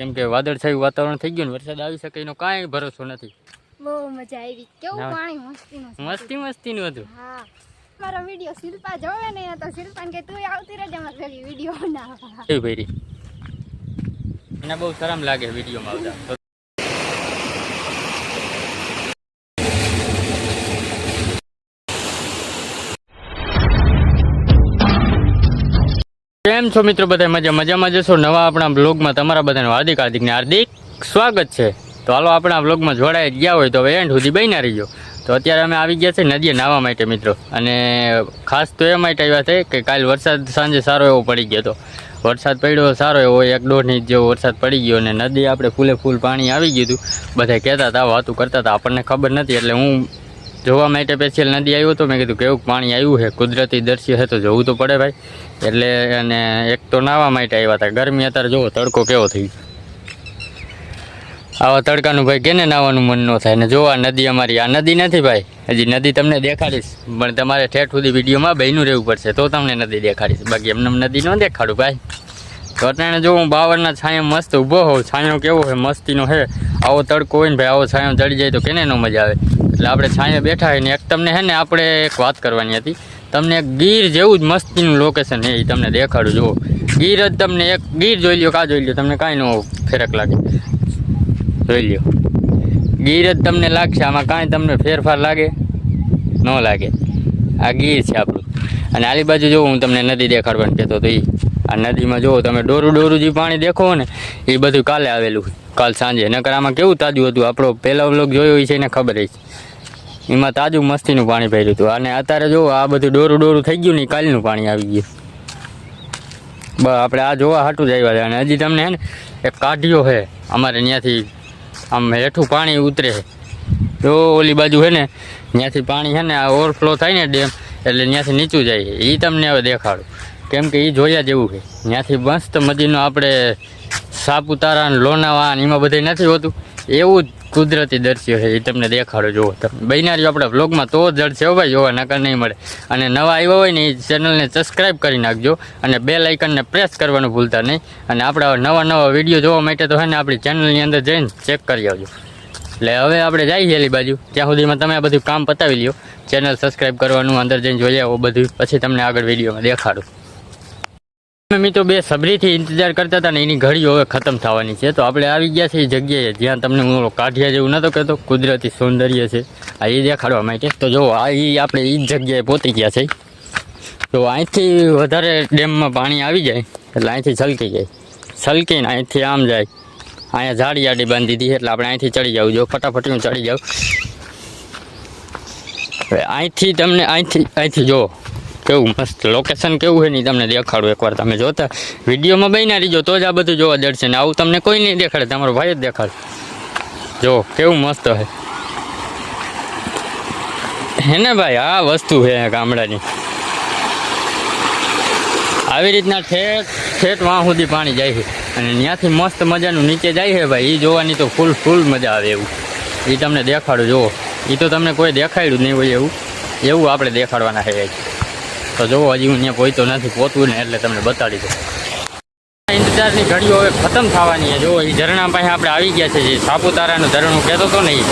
કેમ કે વાદળછાયું વાતાવરણ થઈ ગયું ને વરસાદ આવી શકે એનો કાંઈ ભરોસો નથી. બહુ મજા આવી. કેવું પાણી મસ્તી મસ્તી મસ્તી મસ્તીનું હતું. હા. મારો વીડિયો શિલ્પા જોવે ને તો શિલ્પાને કે તું આવતી રહેજે મારે પેલી વીડિયો બનાવવા. એ ભાઈ એને બહુ શરમ લાગે વિડીયોમાં આવતા. કેમ છો મિત્રો બધા? મજા મજામાં જશો? નવા આપણા બ્લોગમાં તમારા બધાને હાર્દિક હાર્દિકને હાર્દિક સ્વાગત છે. તો હાલો આપણા બ્લોગમાં જોડાઈ ગયા હોય તો હવે એન્ડ સુધી બન્યા રહીજો. તો અત્યારે અમે આવી ગયા છે નદીએ નાહવા માટે મિત્રો. અને ખાસ તો એ માટે આવ્યા છે કે કાલ વરસાદ સાંજે સારો એવો પડી ગયો હતો. વરસાદ પડ્યો સારો એવો, એક દોઢ ઇંચ જેવો વરસાદ પડી ગયો અને નદી આપણે ફૂલે ફૂલ પાણી આવી ગયું હતું. બધા કહેતા હતા, વાતું કરતા હતા. આપણને ખબર નથી એટલે હું જોવા માટે પેશિયલ નદી આવ્યો હતું. મેં કીધું કેવું પાણી આવ્યું છે. કુદરતી દ્રશ્ય છે તો જોવું તો પડે ભાઈ. એટલે અને એક તો નાહવા માટે આવ્યા હતા. ગરમી અત્યારે જોવો, તડકો કેવો થઈ આવા તડકાનું ભાઈ કેને નાવાનું મન ન થાય? ને જોવા નદી અમારી, આ નદી નથી ભાઈ. હજી નદી તમને દેખાડીશ. પણ તમારે ઠેઠ સુધી વિડીયોમાં બહેનું રહેવું પડશે. તો તમને નદી દેખાડીશ. બાકી એમને એમ નદી ન દેખાડું ભાઈ. તો અત્યારે જો હું બાવરના છાંયો મસ્ત ઊભો હોઉં, છાંયો કેવો છે, મસ્તીનો છે. આવો તડકો હોય ને ભાઈ, આવો છાંયો ચડી જાય તો કેને ન મજા આવે. એટલે આપણે છાંયો બેઠા હોય ને, એક તમને હે ને આપણે એક વાત કરવાની હતી. તમને એક ગીર જેવું જ મસ્તીનું લોકેશન છે, એ તમને દેખાડું, જુઓ. ગીર જ તમને એક, ગીર જોઈ લ્યો, કા જોઈ લ્યો, તમને કાંઈ ન ફેરક લાગે. જોઈ લ્યો. ગીર જ તમને લાગશે, આમાં કાંઈ તમને ફેરફાર લાગે? ન લાગે. આ ગીર છે આપણું. અને આલી બાજુ જો હું તમને નદી દેખાડવાનું કહેતો તો એ આ નદીમાં જુઓ તમે ડોરું ડોરું જે પાણી દેખો ને, એ બધું કાલે આવેલું કાલ સાંજે. નકર આમાં કેવું તાજું હતું? આપણો પહેલો વ્લોગ જોયો છે એને ખબર છે એમાં તાજું મસ્તીનું પાણી ભર્યું હતું. અને અત્યારે જોવો, આ બધું ડોરું ડોરું થઈ ગયું ને કાલનું પાણી આવી ગયું. બસ આપણે આ જોવા હાટું જ આવ્યા છે. અને હજી તમને ને, એક કાઢ્યો છે. અમારે ત્યાંથી આમ હેઠું પાણી ઉતરે છે. જો, ઓલી બાજુ છે ને ત્યાંથી પાણી છે ને, આ ઓવરફ્લો થાય ને ડેમ, એટલે ત્યાંથી નીચું જાય એ તમને હવે દેખાડું. કેમ કે એ જોયા જેવું છે. ત્યાંથી મસ્ત મદીનો આપણે સાપુતારા ને લોનાવા એમાં બધે નથી હોતું. એવું જ કુદરતી દ્રશ્ય છે એ તમને દેખાડો જોવો તમે. બહેનારી આપણા વ્લોગમાં તો જડશે હો ભાઈ, જોવા નકર નહીં મળે. અને નવા આવ્યા હોય ને એ ચેનલને સબસ્ક્રાઈબ કરી નાખજો અને બે લાઇકનને પ્રેસ કરવાનું ભૂલતા નહીં. અને આપણા નવા નવા વીડિયો જોવા માટે તો હોય ને આપણી ચેનલની અંદર જઈને ચેક કરી આવજો. એટલે હવે આપણે જઈએ એલી બાજુ. ત્યાં સુધીમાં તમે આ બધું કામ પતાવી લ્યો. ચેનલ સબસ્ક્રાઈબ કરવાનું, અંદર જઈને જોઈ આવો બધું. પછી તમને આગળ વિડીયોમાં દેખાડું. મિત્રો બે સબરીથી ઇંતજાર કરતા હતા ને એની ઘડી હવે ખતમ થવાની છે. તો આપણે આવી ગયા છીએ જગ્યાએ, જ્યાં તમને હું કાઢિયા જેવું નતો કહેતો, કુદરતી સૌંદર્ય છે. આ એ દેખાડવા માટે. તો જો, આ એ આપણે એ જ જગ્યાએ પહોંચી ગયા છે તો અહીંથી વધારે ડેમમાં પાણી આવી જાય, એટલે અહીંથી છલકી જાય. છલકીને અહીંથી આમ જાય. અહીંયા ઝાડી આડી બાંધી દીધી, એટલે આપણે અહીંથી ચડી જાવ જો, ફટાફટ હું ચડી જાઉં. અહીંથી તમને અહીંથી અહીંથી જો. કેવું? મસ્ત. લોકેશન કેવું છે ને તમને દેખાડું એકવાર. તમે જોતા વિડીયોમાં બન્યા રહીજો, તો જ આ બધું જોવા દર્શે ને આવું તમને કોઈ નહીં દેખાડે, તમારો ભાઈ જ દેખાડે. જો, કેવું મસ્ત છે. હે ને ભાઈ, આ વસ્તુ છે ગામડાની. આવી રીતના ઠેઠ ઠેઠ વાં સુધી પાણી જાય છે. અને ત્યાંથી મસ્ત મજાનું નીચે જાય છે ભાઈ. એ જોવાની તો ફૂલ ફૂલ મજા આવે એવું. એ તમને દેખાડું, જુઓ. એ તો તમને કોઈ દેખાડ્યું નહીં હોય એવું. એવું આપણે દેખાડવાના છે. તો જુઓ હજી હું ત્યાં પહોંચતો નથી પહોંચવું ને એટલે તમને બતાડી દઉં ઇંતજારની ઘડીઓ હવે ખતમ થવાની છે જો એ ઝરણા પાસે આપણે આવી ગયા છે, જે સાપુતારાનું ઝરણું કહેતો હતો ને ઈ.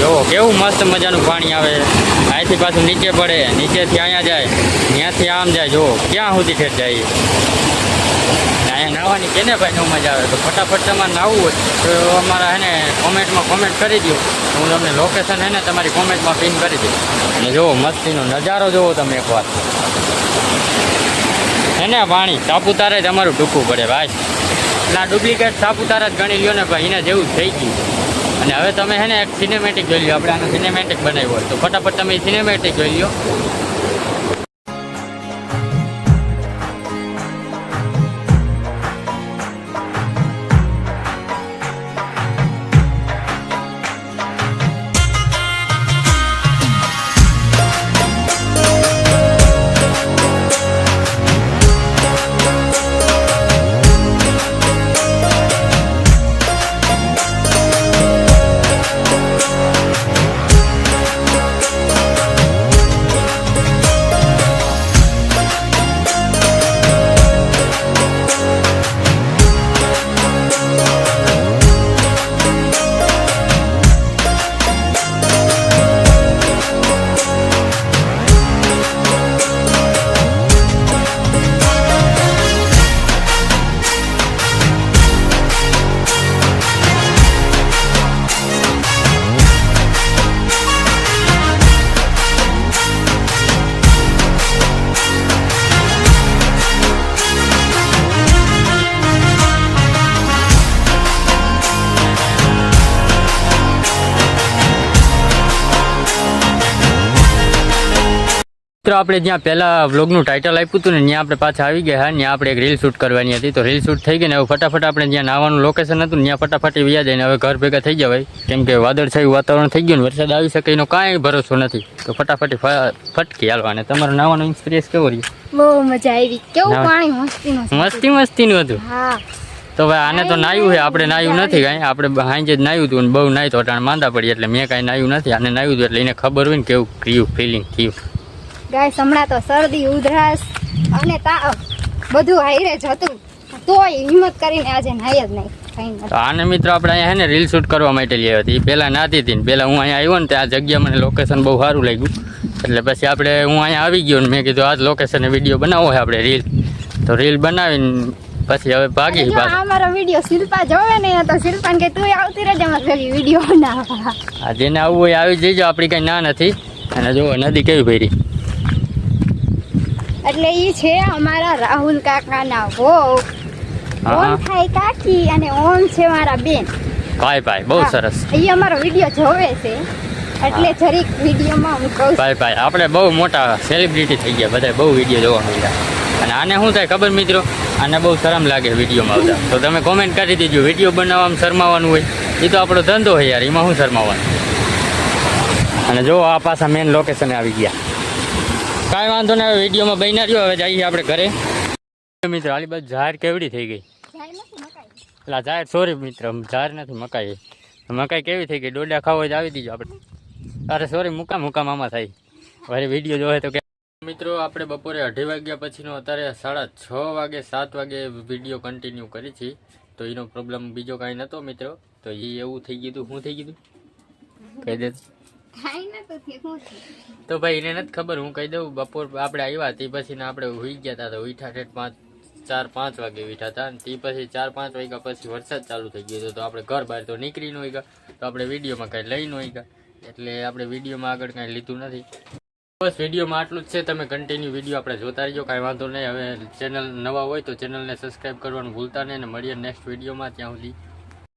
જુઓ કેવું મસ્ત મજાનું પાણી આવે અહીંથી પાછું નીચે પડે, નીચેથી અહીંયા જાય, ત્યાંથી આમ જાય જુઓ ક્યાં સુધી ઠેઠ જાય. અહીંયા નાહવાની કેને ભાઈ નો મજા આવે તો ફટાફટ તમારે નાહવું હોય તો અમારા હે ને કોમેન્ટમાં કોમેન્ટ કરી દો હું તમને લોકેશન હે ને તમારી કોમેન્ટમાં પિન કરી દઉં અને જુઓ, મસ્તીનો નજારો જુઓ તમે એકવાર હે ને પાણી સાપુતારે જ અમારું ટૂંકું પડે ભાઈ. એટલે આ ડુપ્લિકેટ સાપુતારા જ ગણી લ્યો ને ભાઈ એના જેવું થઈ ગયું. અને હવે તમે હે ને એક સિનેમેટિક જોઈ લો આપણે આનું સિનેમેટિક બનાવ્યું હોય તો ફટાફટ તમે સિનેમેટિક જોઈ લ્યો. મિત્રો આપણે જ્યાં પહેલા વ્લોગનું ટાઇટલ આપ્યું હતું ને ત્યાં આપણે પાછા આવી ગયા. હા ત્યાં આપણે એક રીલ શૂટ કરવાની હતી. તો રીલ શૂટ થઈ ગઈ ને હવે ફટાફટ આપણે જ્યાં નાવાનું લોકેશન હતું ને ત્યાં ફટાફટ વ્યા જઈને હવે ઘર ભેગા થઈ જવાય કેમ કે વાદળછાયું વાતાવરણ થઈ ગયું ને વરસાદ આવી શકે એનો કાંઈ ભરોસો નથી. તો ફટાફટ ફટકી હાલવા અને તમારો નાવાનો એક્સપિરિયન્સ કેવો રહ્યો? બહુ મજા આવી. કેવું પાણી મસ્તીનું મસ્તી મસ્તીનું હતું? હા. તો ભાઈ આને તો નાયું છે. આપણે નાયું નથી કાંઈ. આપણે હાંજે જ નાયું હતું બહુ નાય તો અટાણ માંદા પડી. એટલે મેં કાંઈ નાયું નથી. આને નાયું હતું એટલે એને ખબર હોય ને કેવું ક્રિયું ફિલિંગ થયું ગાય હમણાં તો શરદી ઉધરાસ અને તાવ બધું હાઈરે જ હતું. તોય હિંમત કરીને આજે નાય જ નહીં તો આને મિત્રો આપણે અહીંયા હે ને રીલ શૂટ કરવા માટે લઈ હતી. પહેલાં નાતી હતી ને પહેલાં હું અહીંયા આવ્યો ને તો આ જગ્યા મને લોકેશન બહુ સારું લાગ્યું. એટલે પછી આપણે હું અહીંયા આવી ગયો ને મેં કીધું આ જ લોકેશને વીડિયો બનાવવો છે આપણે રીલ તો રીલ બનાવીને પછી હવે ભાગી પાછા. આ વીડિયો શિલ્પા જોવે ને તો શિલ્પાને કે તું આવતી રહેજે મારી ભેગી વીડિયો બનાવવા. આ જેને આવવું હોય આવી જઈજો આપણી કંઈ ના નથી. અને જો નદી કેવી ભરી. એટલે એ છે અમારા રાહુલ કાકાના વહુ. ઓમ થાય કાકી અને ઓમ છે મારા બેન. ભાઈ ભાઈ બહુ સરસ. એ અમારો વીડિયો જોવે છે. એટલે જરીક વિડીયોમાં હું કહું ભાઈ ભાઈ આપણે બહુ મોટા સેલિબ્રિટી થઈ ગયા બધા બહુ વીડિયો જોવા મળ્યા. અને આને શું થાય ખબર મિત્રો? આને બહુ શરમ લાગે વિડીયોમાં આવતા તો તમે કોમેન્ટ કરી દેજો વીડિયો બનાવવામાં શરમાવાનું હોય. એ તો આપણો ધંધો હોય યાર એમાં શું શરમાવાનું? અને જો આ પાછા મેન લોકેશને આવી ગયા. કાંઈ વાંધો નહીં વિડીયોમાં બન્યા રહ્યો હવે જઈએ આપણે ઘરે. મિત્રો આલી બાજુ જાહેર કેવડી થઈ ગઈ? એટલે ઝાડ સોરી મિત્ર જાહેર નથી મકાઈ. મકાઈ કેવી થઈ ગઈ? ડોડા ખાવો જ આવી દીજો આપણે. અરે સોરી મુકા મુકા મામા થાય. મારે વીડિયો જોવે તો કે મિત્રો આપણે બપોરે અઢી વાગ્યા પછીનો અત્યારે સાડા છ વાગે સાત વાગે વીડિયો કન્ટિન્યુ કરી છે. તો એનો પ્રોબ્લેમ બીજો કાંઈ નહોતો મિત્રો. તો એ એવું થઈ ગયું હતું શું થઈ ગયું કહી દે તો ભાઈ, એને નથી ખબર, હું કહી દઉં, બપોર આપણે આવ્યા તે પછી આપણે ઉઈ ગયા હતા તો ઉઠા ઠેઠ પાંચ, ચાર, પાંચ વાગે ઉઠ્યા હતા તે પછી ચાર, પાંચ વાગ્યા પછી વરસાદ ચાલુ થઈ ગયો તો આપણે ઘર બહાર તો નીકળી ન ગયા તો આપણે વિડીયોમાં કાંઈ લઈ ન ગયા એટલે આપણે વિડીયોમાં આગળ કાંઈ લીધું નથી. બસ, વિડીયોમાં આટલું જ છે, તમે કન્ટિન્યુ વીડિયો આપણે જોતા રહીજો, કાંઈ વાંધો નહીં, હવે ચેનલ નવા હોય તો ચેનલને સબસ્ક્રાઈબ કરવાનું ભૂલતા નહીં અને મળીએ નેક્સ્ટ વિડીયોમાં, ત્યાં સુધી.